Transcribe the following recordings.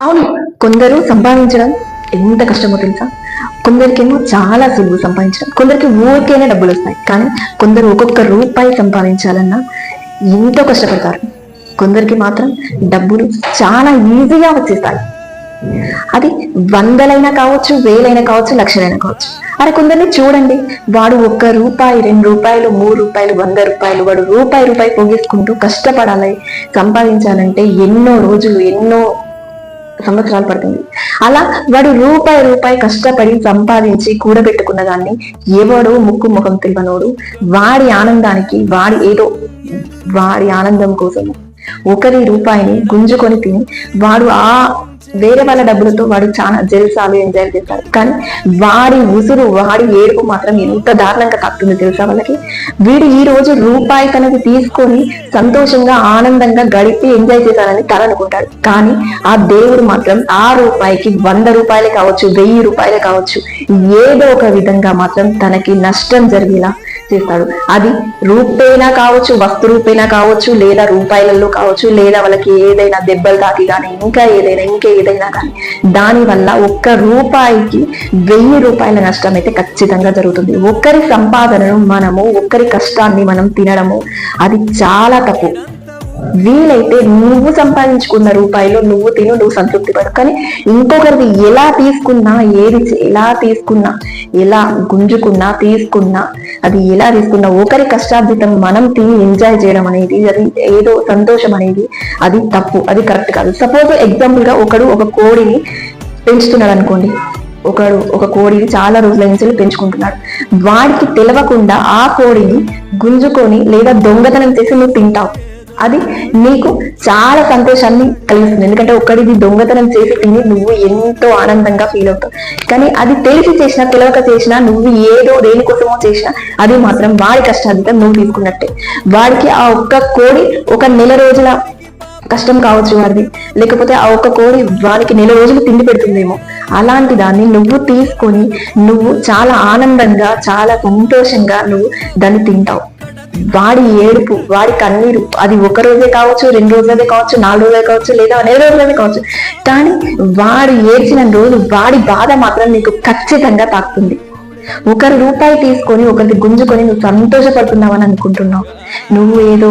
అవును. కొందరు సంపాదించడం ఎంత కష్టమో తెలుసా? కొందరికేమో చాలా సులువు సంపాదించడం. కొందరికి ఊరికేనే డబ్బులు వస్తాయి. కానీ కొందరు ఒక్కొక్క రూపాయి సంపాదించాలన్నా ఎంతో కష్టపడతారు. కొందరికి మాత్రం డబ్బులు చాలా ఈజీగా వచ్చేస్తాయి. అది వందలైనా కావచ్చు వేలైనా కావచ్చు లక్షలైనా కావచ్చు. అరే కొందరిని చూడండి. వాడు ఒక్క రూపాయి రెండు రూపాయలు మూడు రూపాయలు వంద రూపాయలు వాడు రూపాయి రూపాయి పోగేసుకుంటూ కష్టపడాలి. సంపాదించాలంటే ఎన్నో రోజులు ఎన్నో సంవత్సరాలు పడుతుంది. అలా వాడు రూపాయి రూపాయి కష్టపడి సంపాదించి కూడబెట్టుకున్న దాన్ని ఎవడో ముక్కు ముఖం తెలియనోడు వాడి ఆనందానికి వాడి ఏదో వాడి ఆనందం కోసం ఒకరి రూపాయిని గుంజుకొని తిని వాడు ఆ వేరే వాళ్ళ డబ్బులతో వాడు చాలా జల్సాలు ఎంజాయ్ చేస్తారు. కానీ వాడి ఉసురు వాడి ఏడుపు మాత్రం ఎంత దారుణంగా తాకుతుంది తెలుసా వాళ్ళకి? వీడు ఈ రోజు రూపాయి తనకు తీసుకొని సంతోషంగా ఆనందంగా గడిపి ఎంజాయ్ చేశానని తన అనుకుంటాడు. కానీ ఆ దేవుడు మాత్రం ఆ రూపాయికి వంద రూపాయలే కావచ్చు వెయ్యి రూపాయలే కావచ్చు ఏదో ఒక విధంగా మాత్రం తనకి నష్టం జరిగేలా చేస్తాడు. అది రూపేనా కావచ్చు వస్తు రూపేనా కావచ్చు లేదా రూపాయలలో కావచ్చు లేదా వాళ్ళకి ఏదైనా దెబ్బలు తాకి కానీ ఇంకా ఏదైనా ఇంకా ఏదైనా కానీ దాని వల్ల ఒక్క రూపాయికి వెయ్యి రూపాయల నష్టం అయితే ఖచ్చితంగా జరుగుతుంది. ఒక్కరి సంపాదనను మనము ఒక్కరి కష్టాన్ని మనం తినడము అది చాలా తప్పు. వీలైతే నువ్వు సంపాదించుకున్న రూపాయలు నువ్వు తిను నువ్వు సంతృప్తి పడు. కానీ ఇంకొకరిది ఎలా తీసుకున్నా ఏది ఎలా తీసుకున్నా ఎలా గుంజుకున్నా తీసుకున్నా అది ఎలా తీసుకున్నా ఒకరి కష్టార్జితం మనం తిని ఎంజాయ్ చేయడం అనేది అది ఏదో సంతోషం అనేది అది తప్పు అది కరెక్ట్ కాదు. సపోజ్ ఎగ్జాంపుల్గా ఒకడు ఒక కోడిని పెంచుతున్నాడు అనుకోండి. ఒకడు ఒక కోడిని చాలా రోజుల నుంచి పెంచుకుంటున్నాడు. వాడికి తెలవకుండా ఆ కోడిని గుంజుకొని లేదా దొంగతనం చేసి నువ్వు తింటావు. అది నీకు చాలా సంతోషాన్ని కలిగిస్తుంది. ఎందుకంటే ఒక్కడిది దొంగతనం చేసి తిని నువ్వు ఎంతో ఆనందంగా ఫీల్ అవుతావు. కానీ అది తెలిసి చేసినా తెలియక చేసినా నువ్వు ఏదో దేనికోసమో చేసినా అది మాత్రం వాడి కష్టాధితం నువ్వు తీసుకున్నట్టే. వాడికి ఆ ఒక్క కోడి ఒక నెల రోజుల కష్టం కావచ్చు వాడిది. లేకపోతే ఆ ఒక్క కోడి వానికి నెల రోజులు తిండి పెడుతుందేమో. అలాంటి దాన్ని నువ్వు తీసుకొని నువ్వు చాలా ఆనందంగా చాలా సంతోషంగా నువ్వు దాన్ని తింటావు. వాడి ఏడుపు వాడి కన్నీరు అది ఒక రోజే కావచ్చు రెండు రోజులదే కావచ్చు నాలుగు రోజులే కావచ్చు లేదా నెల రోజులదే కావచ్చు. కానీ వాడు ఏడ్చిన రోజు వాడి బాధ మాత్రం నీకు ఖచ్చితంగా తాకుతుంది. ఒకరి రూపాయి తీసుకొని ఒకరిది గుంజుకొని నువ్వు సంతోషపడుతున్నావు అని అనుకుంటున్నావు. నువ్వు ఏదో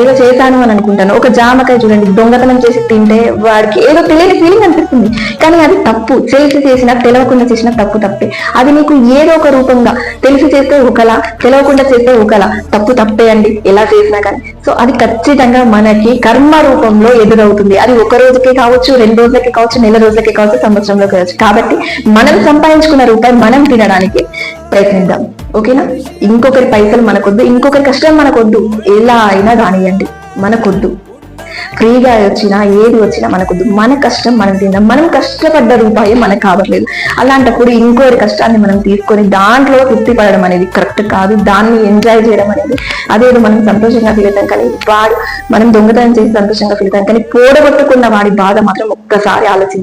ఏదో చేశాను అని అనుకుంటాను ఒక జామకాయ చూడండి దొంగతనం చేసి తింటే వాడికి ఏదో తెలియని ఫీలింగ్ అనిపిస్తుంది. కానీ అది తప్పు. తెలిసి చేసినా తెలవకుండా చేసినా తప్పు తప్పే. అది నీకు ఏదో ఒక రూపంగా తెలిసి చేస్తే ఒకలా తెలవకుండా చేస్తే ఒకలా. తప్పు తప్పే అండి ఎలా చేసినా కానీ. సో అది ఖచ్చితంగా మనకి కర్మ రూపంలో ఎదురవుతుంది. అది ఒక రోజుకే కావచ్చు రెండు రోజులకి కావచ్చు నెల రోజులకి కావచ్చు సంవత్సరంలో కావచ్చు. కాబట్టి మనం సంపాదించుకున్న రూపాయి మనం తినడం తినడానికి ప్రయత్నిద్దాం. ఓకేనా? ఇంకొకరి పైసలు మనకొద్దు ఇంకొకరి కష్టం మనకొద్దు. ఎలా అయినా కానివ్వండి మనకొద్దు. ఫ్రీగా వచ్చినా ఏది వచ్చినా మనకొద్దు. మన కష్టం మనం తిందాం. మనం కష్టపడ్డ రూపాయి మనకు కావట్లేదు. అలాంటప్పుడు ఇంకోరి కష్టాన్ని మనం తీసుకొని దాంట్లో తృప్తి పడడం అనేది కరెక్ట్ కాదు. దాన్ని ఎంజాయ్ చేయడం అనేది అదేదో మనం సంతోషంగా ఫీల్ అవుతాం. కానీ వాడు మనం దొంగతనం చేసి సంతోషంగా ఫీల్ అవుతాం. కానీ పోడగొట్టుకున్న వాడి బాధ మాత్రం ఒక్కసారి ఆలోచించాలి